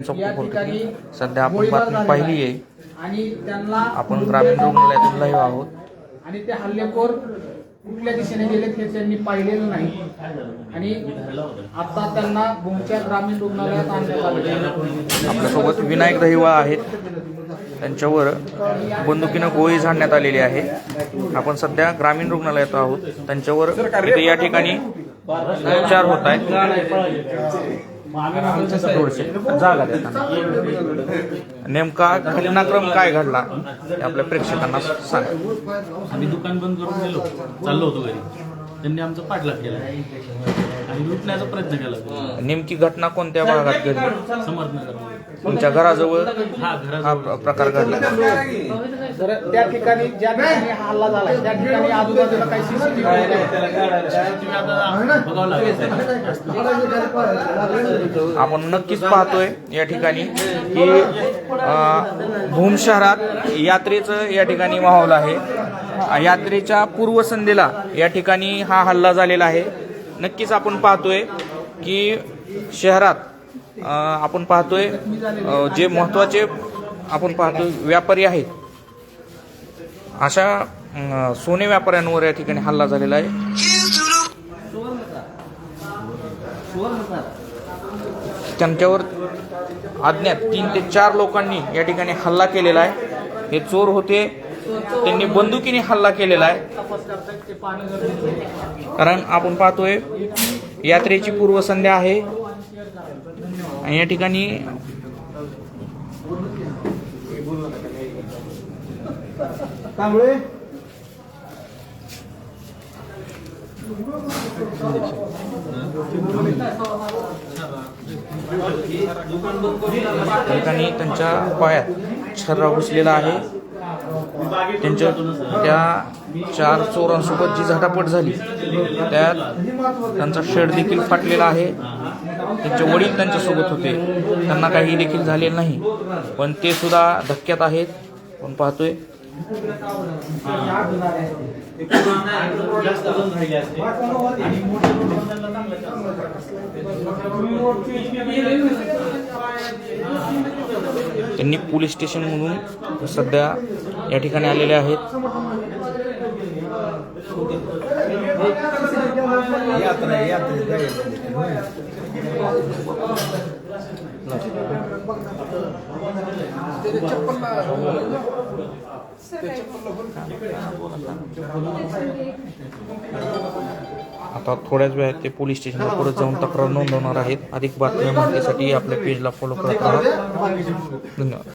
सध्या आपण बातमी पाहिली आहे. आणि त्यांना आपण ग्रामीण रुग्णालयातून लाईव्ह आहोत. आणि ते हल्लेखोर कुठल्या दिशेने गेलेत हे त्यांनी पाहिलेलं नाही. आणि आता त्यांना भूमच्या ग्रामीण रुग्णालयात आणण्यात आले आपल्यासोबत विनायक दहिवा आहेत. त्यांच्यावर बंदुकीनं गोळी झाडण्यात आलेली आहे. आपण सध्या ग्रामीण रुग्णालयात आहोत. त्यांच्यावर या ठिकाणी उपचार होत आहेत. जागा द्या त्यांना. नेमका घटनाक्रम काय घडला हे आपल्या प्रेक्षकांना सांग. आम्ही दुकान बंद करून गेलो. चाललो होतो घरी. त्यांनी आमचा पाठलाग केला. आणि लुटण्याचा प्रयत्न केला. नेमकी घटना कोणत्या भागात घडली? समर्थनगर. तुमच्या घराजवळ? हा हा घराजवळ प्र- प्रकार घडला. तर त्या ठिकाणी ज्या ठिकाणी हा हल्ला झाला त्या ठिकाणी आजूबाजूला काही सीसीटीव्ही तुम्ही आता बघावं लागेल. आपण नक्कीच पाहतोय या ठिकाणी की अं, भूम शहरात यात्रेचं या ठिकाणी माहोल आहे. यात्रेच्या पूर्वसंध्येला या ठिकाणी हा हल्ला झालेला आहे. नक्कीच आपण पाहतोय की शहरात आपण पाहतोय जे महत्त्वाचे आपण पाहतोय व्यापारी आहेत. अशा सोने व्यापाऱ्यांवर या ठिकाणी हल्ला झालेला आहे. त्यांच्यावर अज्ञात तीन ते चार लोकांनी या ठिकाणी हल्ला केलेला आहे. हे चोर होते त्यांनी बंदुकीने हल्ला केलेला आहे. कारण आपण पाहतोय यात्रेची पूर्वसंध्या आहे. आणि या ठिकाणी या ठिकाणी त्यांच्या पायात छर्रा घुसलेला आहे. त्यांच्या त्या चार चोरांसोबत जी झटापट झाली त्यात त्यांचा शेड देखील फाटलेला आहे. त्यांचे वडील त्यांच्यासोबत होते. त्यांना काही देखील झालेलं नाही. पण ते सुद्धा धक्क्यात आहेत. पण पाहतोय. त्यांनी पोलीस स्टेशनमधून सध्या या ठिकाणी आलेले आहेत. आता थोड्याच वेळात ते पोलीस स्टेशनला परत जाऊन तक्रार नोंदवणार आहेत. अधिक बातम्या माहितीसाठी आपल्या पेजला फॉलो करत राहा. धन्यवाद.